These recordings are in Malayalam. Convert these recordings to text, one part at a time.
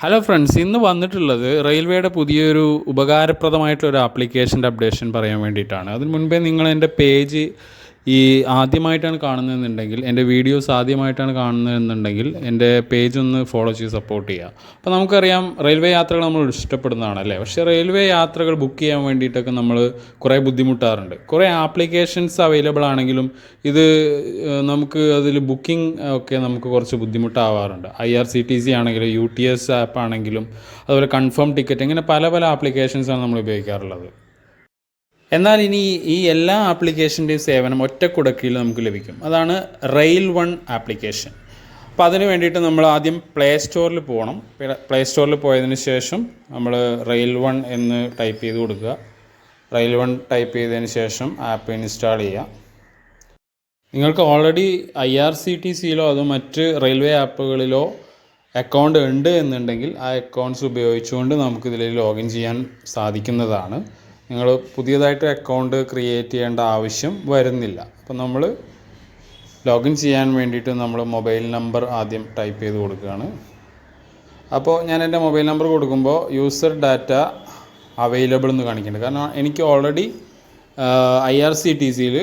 ഹലോ ഫ്രണ്ട്സ് ഇന്ന് വന്നിട്ടുള്ളത് റെയിൽവേയുടെ പുതിയൊരു ഉപകാരപ്രദമായിട്ടുള്ള ഒരു ആപ്ലിക്കേഷന്റെ അപ്ഡേഷൻ പറയാൻ വേണ്ടിയിട്ടാണ്. അതിന് മുൻപേ നിങ്ങൾ എന്റെ പേജ് ഈ ആദ്യമായിട്ടാണ് കാണുന്നതെന്നുണ്ടെങ്കിൽ എന്റെ വീഡിയോസ് ആദ്യമായിട്ടാണ് കാണുന്നതെന്നുണ്ടെങ്കിൽ എന്റെ പേജ് ഒന്ന് ഫോളോ ചെയ്ത് സപ്പോർട്ട് ചെയ്യുക. അപ്പോൾ നമുക്കറിയാം റെയിൽവേ യാത്രകൾ നമ്മൾ ഇഷ്ടപ്പെടുന്നതാണ് അല്ലേ പക്ഷേ റെയിൽവേ യാത്രകൾ ബുക്ക് ചെയ്യാൻ വേണ്ടിയിട്ടൊക്കെ നമ്മൾ കുറേ ബുദ്ധിമുട്ടാറുണ്ട്. കുറേ ആപ്ലിക്കേഷൻസ് അവൈലബിൾ ആണെങ്കിലും ഇത് നമുക്ക് അതിൽ ബുക്കിംഗ് ഒക്കെ നമുക്ക് കുറച്ച് ബുദ്ധിമുട്ടാവാറുണ്ട്. I R C T C ആണെങ്കിലും യു ടി എസ് ആപ്പ് ആണെങ്കിലും അതുപോലെ കൺഫേം ടിക്കറ്റ് ഇങ്ങനെ പല പല ആപ്ലിക്കേഷൻസാണ് നമ്മൾ ഉപയോഗിക്കാറുള്ളത്. എന്നാൽ ഇനി ഈ എല്ലാ ആപ്ലിക്കേഷന്റെയും സേവനം ഒറ്റ കുടക്കീഴിൽ നമുക്ക് ലഭിക്കും. അതാണ് റെയിൽ വൺ ആപ്ലിക്കേഷൻ അപ്പോൾ അതിന് വേണ്ടിയിട്ട് നമ്മൾ ആദ്യം പ്ലേ സ്റ്റോറിൽ പോകണം. പ്ലേ സ്റ്റോറിൽ പോയതിന് ശേഷം നമ്മൾ റെയിൽ വൺ എന്ന് ടൈപ്പ് ചെയ്ത് കൊടുക്കുക. റെയിൽ വൺ ടൈപ്പ് ചെയ്തതിന് ശേഷം ആപ്പ് ഇൻസ്റ്റാൾ ചെയ്യുക. നിങ്ങൾക്ക് already I R C T സിയിലോ അതോ മറ്റ് റെയിൽവേ ആപ്പുകളിലോ അക്കൗണ്ട് ഉണ്ട് എന്നുണ്ടെങ്കിൽ ആ അക്കൗണ്ട്സ് ഉപയോഗിച്ചുകൊണ്ട് നമുക്കിതിൽ ലോഗിൻ ചെയ്യാൻ സാധിക്കുന്നതാണ്. നിങ്ങൾ പുതിയതായിട്ട് അക്കൗണ്ട് ക്രിയേറ്റ് ചെയ്യേണ്ട ആവശ്യം വരുന്നില്ല. അപ്പം നമ്മൾ ലോഗിൻ ചെയ്യാൻ വേണ്ടിയിട്ട് നമ്മൾ മൊബൈൽ നമ്പർ ആദ്യം ടൈപ്പ് ചെയ്ത് കൊടുക്കുകയാണ്. അപ്പോൾ ഞാൻ എന്റെ മൊബൈൽ നമ്പർ കൊടുക്കുമ്പോൾ യൂസർ ഡാറ്റ അവൈലബിൾ എന്ന് കാണിക്കുന്നുണ്ട്. കാരണം എനിക്ക് already I R C T സിയിൽ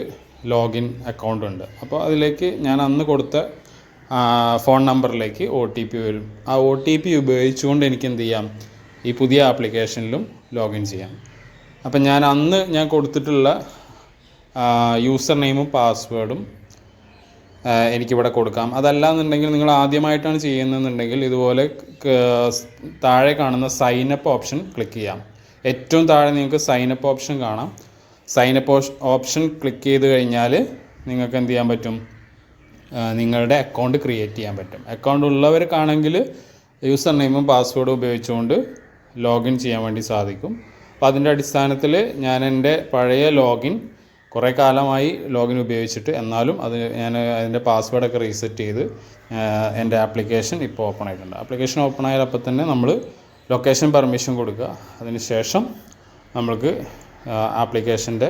ലോഗിൻ അക്കൗണ്ട് ഉണ്ട്. അപ്പോൾ അതിലേക്ക് ഞാൻ അന്ന് കൊടുത്ത ഫോൺ നമ്പറിലേക്ക് ഒ ടി പി വരും. ആ ഒ ടി പി ഉപയോഗിച്ചുകൊണ്ട് എനിക്ക് എന്ത് ചെയ്യാം? ഈ പുതിയ ആപ്ലിക്കേഷനിലും ലോഗിൻ ചെയ്യാം. അപ്പം ഞാൻ അന്ന് ഞാൻ കൊടുത്തിട്ടുള്ള യൂസർ നെയിമും പാസ്വേഡും എനിക്കിവിടെ കൊടുക്കാം. അതല്ല എന്നുണ്ടെങ്കിൽ നിങ്ങൾ ആദ്യമായിട്ടാണ് ചെയ്യുന്നതെന്നുണ്ടെങ്കിൽ ഇതുപോലെ താഴെ കാണുന്ന സൈനപ്പ് ഓപ്ഷൻ ക്ലിക്ക് ചെയ്യാം. ഏറ്റവും താഴെ നിങ്ങൾക്ക് സൈനപ്പ് ഓപ്ഷൻ കാണാം. സൈനപ്പ് ഓപ്ഷൻ ക്ലിക്ക് ചെയ്ത് കഴിഞ്ഞാൽ നിങ്ങൾക്ക് എന്ത് ചെയ്യാൻ പറ്റും? നിങ്ങളുടെ അക്കൗണ്ട് ക്രിയേറ്റ് ചെയ്യാൻ പറ്റും. അക്കൗണ്ട് ഉള്ളവർക്കാണെങ്കിൽ യൂസർ നെയിമും പാസ്വേഡും ഉപയോഗിച്ചുകൊണ്ട് ലോഗിൻ ചെയ്യാൻ വേണ്ടി സാധിക്കും. അപ്പോൾ അതിന്റെ അടിസ്ഥാനത്തിൽ ഞാൻ എന്റെ പഴയ ലോഗിൻ കുറേ കാലമായി ലോഗിൻ ഉപയോഗിച്ചിട്ട് എന്നാലും അത് ഞാൻ അതിന്റെ പാസ്വേഡൊക്കെ റീസെറ്റ് ചെയ്ത് എന്റെ ആപ്ലിക്കേഷൻ ഇപ്പോൾ ഓപ്പൺ ആയിട്ടുണ്ട്. ആപ്ലിക്കേഷൻ ഓപ്പൺ ആയാലപ്പോൾ തന്നെ നമ്മൾ ലൊക്കേഷൻ പെർമിഷൻ കൊടുക്കുക. അതിന് ശേഷം നമ്മൾക്ക് ആപ്ലിക്കേഷന്റെ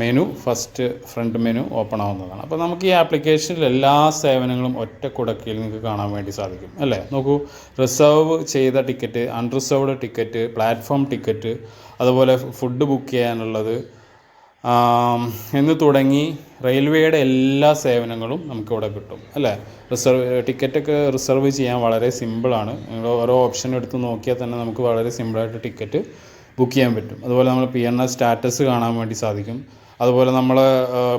menu first front menu open ആവുന്നതാണ്. അപ്പോൾ നമുക്ക് ഈ ആപ്ലിക്കേഷനിൽ എല്ലാ സേവനങ്ങളും ഒറ്റ കുടക്കിയിൽ നിങ്ങൾക്ക് കാണാൻ വേണ്ടി സാധിക്കും അല്ലേ? നോക്കൂ റിസർവ് ചെയ്ത ticket unreserved ticket platform ticket അതുപോലെ ഫുഡ് ബുക്ക് ചെയ്യാനുള്ളത് എന്ന് തുടങ്ങി റെയിൽവേയുടെ എല്ലാ സേവനങ്ങളും നമുക്കിവിടെ കിട്ടും അല്ലേ? റിസർവ് ടിക്കറ്റൊക്കെ റിസർവ് ചെയ്യാൻ വളരെ സിമ്പിളാണ് നിങ്ങൾ ഓരോ ഓപ്ഷൻ എടുത്ത് നോക്കിയാൽ തന്നെ നമുക്ക് വളരെ സിമ്പിളായിട്ട് ടിക്കറ്റ് ബുക്ക് ചെയ്യാൻ പറ്റും. അതുപോലെ നമ്മൾ പി എൻ എസ് സ്റ്റാറ്റസ് കാണാൻ വേണ്ടി സാധിക്കും. അതുപോലെ നമ്മൾ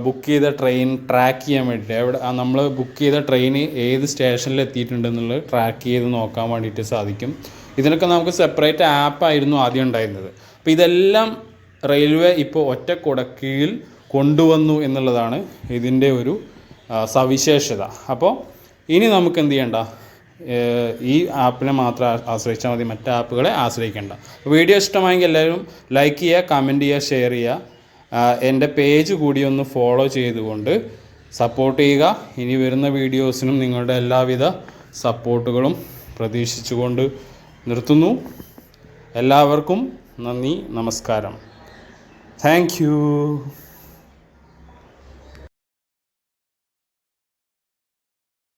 ബുക്ക് ചെയ്ത ട്രെയിൻ ട്രാക്ക് ചെയ്യാൻ വേണ്ടിയിട്ട് എവിടെ നമ്മൾ ബുക്ക് ചെയ്ത ട്രെയിൻ ഏത് സ്റ്റേഷനിൽ എത്തിയിട്ടുണ്ടെന്നുള്ളത് ട്രാക്ക് ചെയ്ത് നോക്കാൻ വേണ്ടിയിട്ട് സാധിക്കും. ഇതിനൊക്കെ നമുക്ക് സെപ്പറേറ്റ് ആപ്പായിരുന്നു ആദ്യം ഉണ്ടായിരുന്നത്. അപ്പോൾ ഇതെല്ലാം റെയിൽവേ ഇപ്പോൾ ഒറ്റ കുടക്കീഴിൽ കൊണ്ടുവന്നു എന്നുള്ളതാണ് ഇതിന്റെ ഒരു സവിശേഷത. അപ്പോൾ ഇനി നമുക്ക് എന്ത് ചെയ്യണ്ട? ഈ ആപ്പിനെ മാത്രം ആശ്രയിച്ചാൽ മതി. മറ്റ് ആപ്പുകളെ ആശ്രയിക്കേണ്ട. വീഡിയോ ഇഷ്ടമായെങ്കിൽ എല്ലാവരും ലൈക്ക് ചെയ്യുക കമന്റ് ചെയ്യുക ഷെയർ ചെയ്യുക. എന്റെ പേജ് കൂടി ഒന്ന് ഫോളോ ചെയ്തുകൊണ്ട് സപ്പോർട്ട് ചെയ്യുക. ഇനി വരുന്ന വീഡിയോസിനും നിങ്ങളുടെ എല്ലാവിധ സപ്പോർട്ടുകളും പ്രതീക്ഷിച്ചുകൊണ്ട് നിർത്തുന്നു. എല്ലാവർക്കും നന്ദി നമസ്കാരം. താങ്ക്